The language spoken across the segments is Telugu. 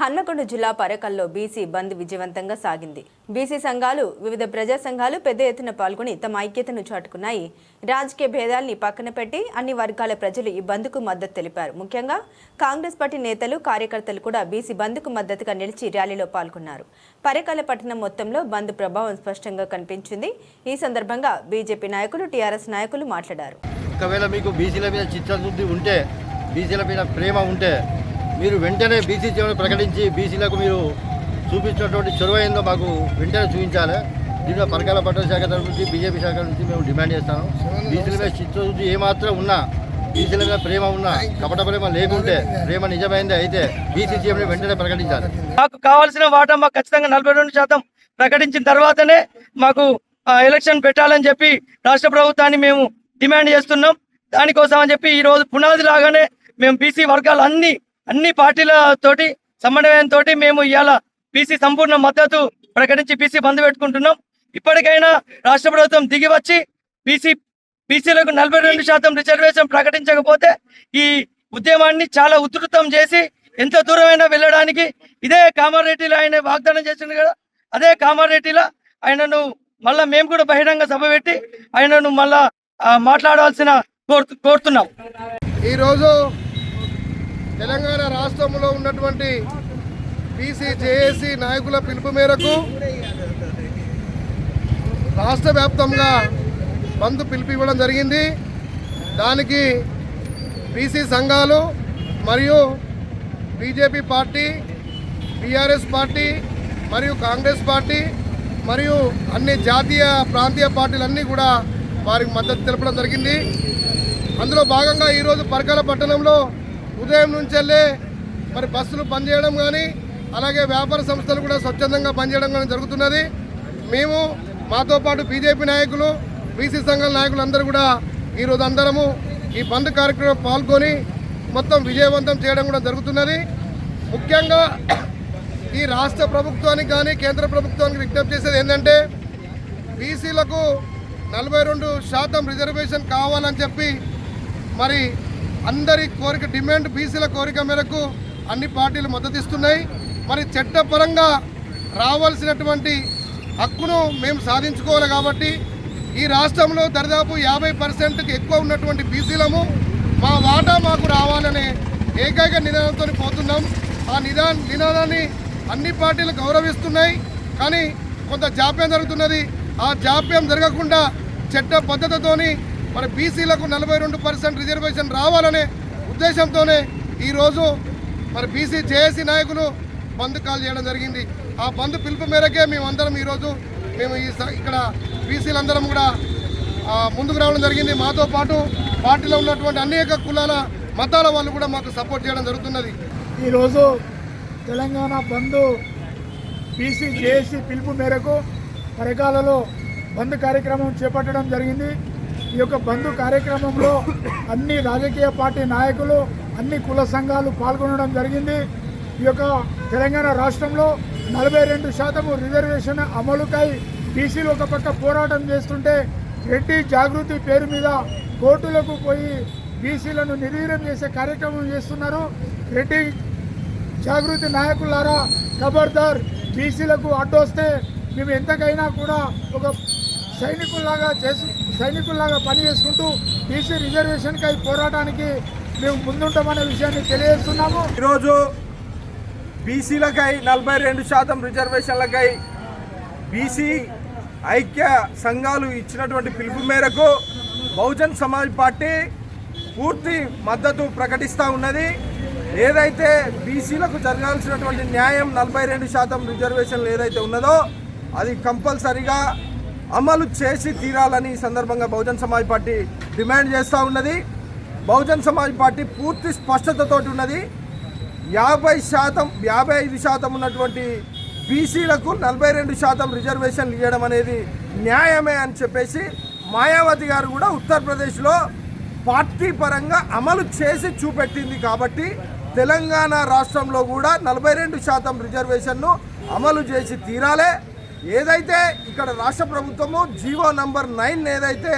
హన్మకొండ జిల్లా పరకల్లో బీసీ బంద్ విజయవంతంగా సాగింది. బీసీ సంఘాలు వివిధ ప్రజా సంఘాలు పెద్ద ఎత్తున పాల్గొని తమ ఐక్యతను చాటుకున్నాయి. రాజకీయ భేదాల్ని పక్కన పెట్టి అన్ని వర్గాల ప్రజలు ఈ బంద్కు మద్దతు తెలిపారు. ముఖ్యంగా కాంగ్రెస్ పార్టీ నేతలు కార్యకర్తలు కూడా బీసీ బంద్కు మద్దతుగా నిలిచి ర్యాలీలో పాల్గొన్నారు. పరకాల పట్టణం మొత్తంలో బంద్ ప్రభావం స్పష్టంగా కనిపించింది. ఈ సందర్భంగా బీజేపీ నాయకులు టీఆర్ఎస్ నాయకులు మాట్లాడారు. ఒకవేళ మీకు బీసీల మీద చిత్తశుద్ధి ఉంటే బీసీల మీద ప్రేమ ఉంటే మీరు వెంటనే బీసీ జీవనం ప్రకటించి బీసీలకు మీరు చూపించినటువంటి చొరవ ఏందో మాకు వెంటనే చూపించాలి. దీంట్లో పరకాల పట్టణ శాఖ తరఫు నుంచి బీజేపీ శాఖ నుంచి మేము డిమాండ్ చేస్తాము. బీసీల మీద చిత్తశుద్ధి ఏమాత్రం ఉన్నా బీసీల మీద ప్రేమ ఉన్నా కపట ప్రేమ లేకుంటే ప్రేమ నిజమైంది అయితే బీసీ జీవనం వెంటనే ప్రకటించాలి. మాకు కావాల్సిన వాటా మాకు ఖచ్చితంగా నలభై రెండు శాతం ప్రకటించిన తర్వాతనే మాకు ఆ, ఎలక్షన్ పెట్టాలని చెప్పి రాష్ట్ర ప్రభుత్వాన్ని మేము డిమాండ్ చేస్తున్నాం. దానికోసం అని చెప్పి ఈ రోజు పునాది లాగానే మేము బీసీ వర్గాలు అన్ని అన్ని పార్టీలతోటి సమన్వయంతో మేము ఇవాళ బీసీ సంపూర్ణ మద్దతు ప్రకటించి బీసీ బంద్ పెట్టుకుంటున్నాం. ఇప్పటికైనా రాష్ట్ర ప్రభుత్వం దిగి వచ్చి బీసీ బీసీలకు నలభై రెండు శాతం రిజర్వేషన్ ప్రకటించకపోతే ఈ ఉద్యమాన్ని చాలా ఉధృతం చేసి ఎంత దూరమైనా వెళ్ళడానికి ఇదే కామారెడ్డిలో ఆయన వాగ్దానం చేసింది కదా అదే కామారెడ్డిలో ఆయనను మళ్ళా మేము కూడా బహిరంగ సభ పెట్టి ఆయనను మళ్ళా మాట్లాడవలసిన మాట్లాడాల్సిన కోరుతున్నాం. ఈరోజు తెలంగాణ రాష్ట్రంలో ఉన్నటువంటి బీసీ జేఏసీ నాయకుల పిలుపు మేరకు రాష్ట్ర వ్యాప్తంగా బంద్ పిలుపు ఇవ్వడం జరిగింది. దానికి బీసీ సంఘాలు మరియు బీజేపీ పార్టీ బీఆర్ఎస్ పార్టీ మరియు కాంగ్రెస్ పార్టీ మరియు అన్ని జాతీయ ప్రాంతీయ పార్టీలన్నీ కూడా వారికి మద్దతు తెలపడం జరిగింది. అందులో భాగంగా ఈరోజు పరకాల పట్టణంలో ఉదయం నుంచెల్లే మరి బస్సులు బంద్ చేయడం కానీ అలాగే వ్యాపార సంస్థలు కూడా స్వచ్ఛందంగా బంద్ చేయడం కానీ జరుగుతున్నది. మేము మాతో పాటు బీజేపీ నాయకులు బీసీ సంఘాల నాయకులు అందరూ కూడా ఈరోజు అందరము ఈ బంద్ కార్యక్రమం పాల్గొని మొత్తం విజయవంతం చేయడం కూడా జరుగుతున్నది. ముఖ్యంగా ఈ రాష్ట్ర ప్రభుత్వానికి కానీ కేంద్ర ప్రభుత్వానికి విజ్ఞప్తి చేసేది ఏంటంటే బీసీలకు నలభై రెండు శాతం రిజర్వేషన్ కావాలని చెప్పి మరి అందరి కోరిక డిమాండ్ బీసీల కోరిక మేరకు అన్ని పార్టీలు మద్దతిస్తున్నాయి. మరి చట్టపరంగా రావాల్సినటువంటి హక్కును మేము సాధించుకోవాలి కాబట్టి ఈ రాష్ట్రంలో దరిదాపు యాభై పర్సెంట్కి ఎక్కువ ఉన్నటువంటి బీసీలము మా వాటా మాకు రావాలనే ఏకైక నినాదంతో పోతున్నాం. ఆ నిదా నినాదాన్ని అన్ని పార్టీలు గౌరవిస్తున్నాయి. కానీ కొంత జాప్యం జరుగుతున్నది. ఆ జాప్యం జరగకుండా చట్ట పద్ధతితోని మన బీసీలకు నలభై రెండు పర్సెంట్ రిజర్వేషన్ రావాలనే ఉద్దేశంతోనే ఈరోజు మరి బీసీ జేఏసీ నాయకులు బంద్ కాల్ చేయడం జరిగింది. ఆ బంద్ పిలుపు మేరకే మేమందరం ఈరోజు మేము ఈ స- ఇక్కడ బీసీలందరం కూడా ముందుకు రావడం జరిగింది. మాతో పాటు పార్టీలో ఉన్నటువంటి అనేక కులాల మతాల వాళ్ళు కూడా మాకు సపోర్ట్ చేయడం జరుగుతున్నది. ఈరోజు తెలంగాణ బంద్ బీసీ జేఏసీ పిలుపు మేరకు పరకాలలో బంద్ కార్యక్రమం చేపట్టడం జరిగింది. ఈ యొక్క బంధు కార్యక్రమంలో అన్ని రాజకీయ పార్టీ నాయకులు అన్ని కుల సంఘాలు పాల్గొనడం జరిగింది. ఈ యొక్క తెలంగాణ రాష్ట్రంలో నలభై రెండు శాతము రిజర్వేషన్ అమలుకై బీసీలు ఒక పక్క పోరాటం చేస్తుంటే రెడ్డి జాగృతి పేరు మీద కోర్టులకు పోయి బీసీలను నిర్వీర్యం చేసే కార్యక్రమం చేస్తున్నారు. రెడ్డి జాగృతి నాయకులారా ఖబర్దార్ బీసీలకు అడ్డొస్తే మేము ఎంతకైనా కూడా ఒక సైనికుల్లాగా చేసు సైనికుల్లాగా పని చేసుకుంటూ బీసీ రిజర్వేషన్కై పోరాటానికి మేము ముందుంటామనే విషయాన్ని తెలియజేస్తున్నాము. ఈరోజు బీసీలకై నలభై రెండు శాతం రిజర్వేషన్లకై బీసీ ఐక్య సంఘాలు ఇచ్చినటువంటి పిలుపు మేరకు బహుజన్ సమాజ్ పార్టీ పూర్తి మద్దతు ప్రకటిస్తూ ఉన్నది. ఏదైతే బీసీలకు జరగాల్సినటువంటి న్యాయం నలభై రెండు శాతం రిజర్వేషన్లు ఏదైతే ఉన్నదో అది కంపల్సరిగా అమలు చేసి తీరాలని ఈ సందర్భంగా బహుజన్ సమాజ్ పార్టీ డిమాండ్ చేస్తూ ఉన్నది. బహుజన్ సమాజ్ పార్టీ పూర్తి స్పష్టతతోటి ఉన్నది. యాభై శాతం యాభై ఐదు శాతం ఉన్నటువంటి బీసీలకు నలభై రెండు శాతం రిజర్వేషన్లు ఇవ్వడం అనేది న్యాయమే అని చెప్పేసి మాయావతి గారు కూడా ఉత్తరప్రదేశ్లో పార్టీ పరంగా అమలు చేసి చూపెట్టింది కాబట్టి తెలంగాణ రాష్ట్రంలో కూడా నలభై రెండు శాతం రిజర్వేషన్ను అమలు చేసి తీరాలే. ఏదైతే ఇక్కడ రాష్ట్ర ప్రభుత్వము జీవో నంబర్ నైన్ ఏదైతే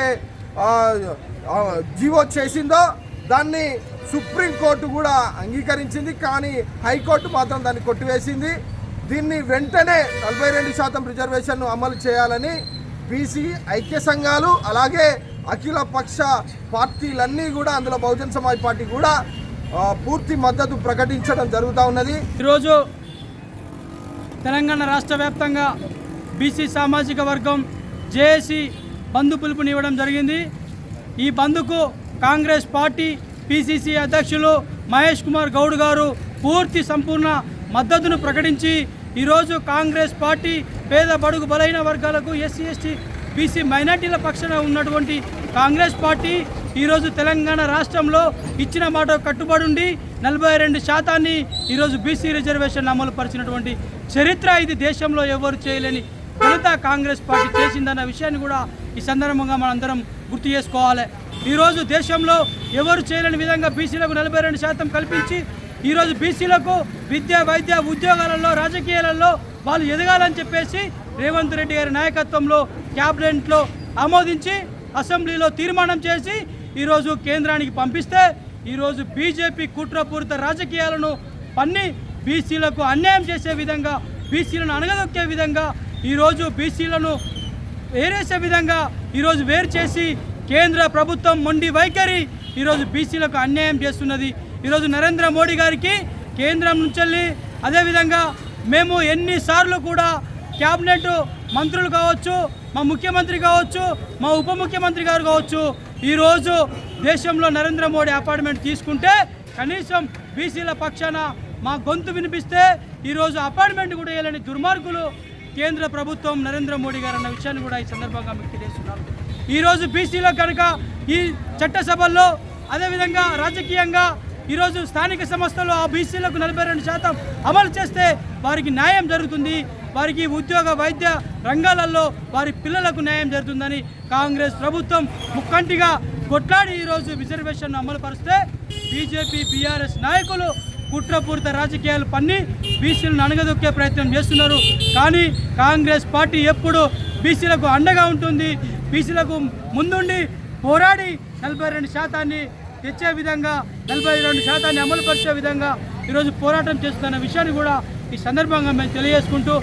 జీవో చేసిందో దాన్ని సుప్రీంకోర్టు కూడా అంగీకరించింది కానీ హైకోర్టు మాత్రం దాన్ని కొట్టివేసింది. దీన్ని వెంటనే నలభై రెండు శాతం రిజర్వేషన్ను అమలు చేయాలని బీసీ ఐక్య సంఘాలు అలాగే అఖిల పక్ష పార్టీలన్నీ కూడా అందులో బహుజన్ సమాజ్ పార్టీ కూడా పూర్తి మద్దతు ప్రకటించడం జరుగుతూ ఉన్నది. ఈరోజు తెలంగాణ రాష్ట్ర వ్యాప్తంగా బీసీ సామాజిక వర్గం జేఏసీ బంధు పిలుపునివ్వడం జరిగింది. ఈ బంధుకు కాంగ్రెస్ పార్టీ పిసిసి అధ్యక్షులు మహేష్ కుమార్ గౌడ్ గారు పూర్తి సంపూర్ణ మద్దతును ప్రకటించి ఈరోజు కాంగ్రెస్ పార్టీ పేద బడుగు బలైన వర్గాలకు ఎస్సీ ఎస్టీ బీసీ మైనార్టీల పక్షాన ఉన్నటువంటి కాంగ్రెస్ పార్టీ ఈరోజు తెలంగాణ రాష్ట్రంలో ఇచ్చిన మాట కట్టుబడి ఉండి నలభై రెండు శాతాన్ని ఈరోజు బీసీ రిజర్వేషన్ అమలు పరిచినటువంటి చరిత్ర ఇది దేశంలో ఎవరు చేయలేని ఘనత కాంగ్రెస్ పార్టీ చేసిందన్న విషయాన్ని కూడా ఈ సందర్భంగా మనందరం గుర్తు చేసుకోవాలి. ఈరోజు దేశంలో ఎవరు చేయలేని విధంగా బీసీలకు నలభై రెండు శాతం కల్పించి ఈరోజు బీసీలకు విద్య వైద్య ఉద్యోగాలలో రాజకీయాలలో వాళ్ళు ఎదగాలని చెప్పేసి రేవంత్ రెడ్డి గారి నాయకత్వంలో క్యాబినెట్లో ఆమోదించి అసెంబ్లీలో తీర్మానం చేసి ఈరోజు కేంద్రానికి పంపిస్తే ఈరోజు బీజేపీ కుట్రపూరిత రాజకీయాలను పన్ని బీసీలకు అన్యాయం చేసే విధంగా బీసీలను అణగదొక్కే విధంగా ఈరోజు బీసీలను వేరేసే విధంగా ఈరోజు వేరు చేసి కేంద్ర ప్రభుత్వం మొండి వైఖరి ఈరోజు బీసీలకు అన్యాయం చేస్తున్నది. ఈరోజు నరేంద్ర మోడీ గారికి కేంద్రం నుంచి అదేవిధంగా మేము ఎన్నిసార్లు కూడా క్యాబినెట్ మంత్రులు కావచ్చు మా ముఖ్యమంత్రి కావచ్చు మా ఉప ముఖ్యమంత్రి గారు కావచ్చు ఈరోజు దేశంలో నరేంద్ర మోడీ అపార్ట్మెంట్ తీసుకుంటే కనీసం బీసీల పక్షాన మా గొంతు వినిపిస్తే ఈరోజు అపార్ట్మెంట్ కూడా వేయాలని దుర్మార్గులు కేంద్ర ప్రభుత్వం నరేంద్ర మోడీ గారు అన్న విషయాన్ని కూడా ఈ సందర్భంగా మీకు తెలియజేస్తున్నారు ఈరోజు బీసీలో కనుక ఈ చట్టసభల్లో అదేవిధంగా రాజకీయంగా ఈరోజు స్థానిక సంస్థలు ఆ బీసీలకు నలభై రెండు శాతం అమలు చేస్తే వారికి న్యాయం జరుగుతుంది. వారికి ఉద్యోగ వైద్య రంగాలలో వారి పిల్లలకు న్యాయం జరుగుతుందని కాంగ్రెస్ ప్రభుత్వం ముక్కంటిగా కొట్లాడి ఈరోజు రిజర్వేషన్ అమలు పరిస్తే బీజేపీ బీఆర్ఎస్ నాయకులు కుట్రపూరిత రాజకీయాలు పన్ని బీసీలను అణగదొక్కే ప్రయత్నం చేస్తున్నారు. కానీ కాంగ్రెస్ పార్టీ ఎప్పుడు బీసీలకు అండగా ఉంటుంది? బీసీలకు ముందుండి పోరాడి నలభై రెండు శాతాన్ని తెచ్చే విధంగా నలభై రెండు శాతాన్ని అమలుపరిచే విధంగా ఈరోజు పోరాటం చేస్తున్న విషయాన్ని కూడా ఈ సందర్భంగా మేము తెలియజేసుకుంటూ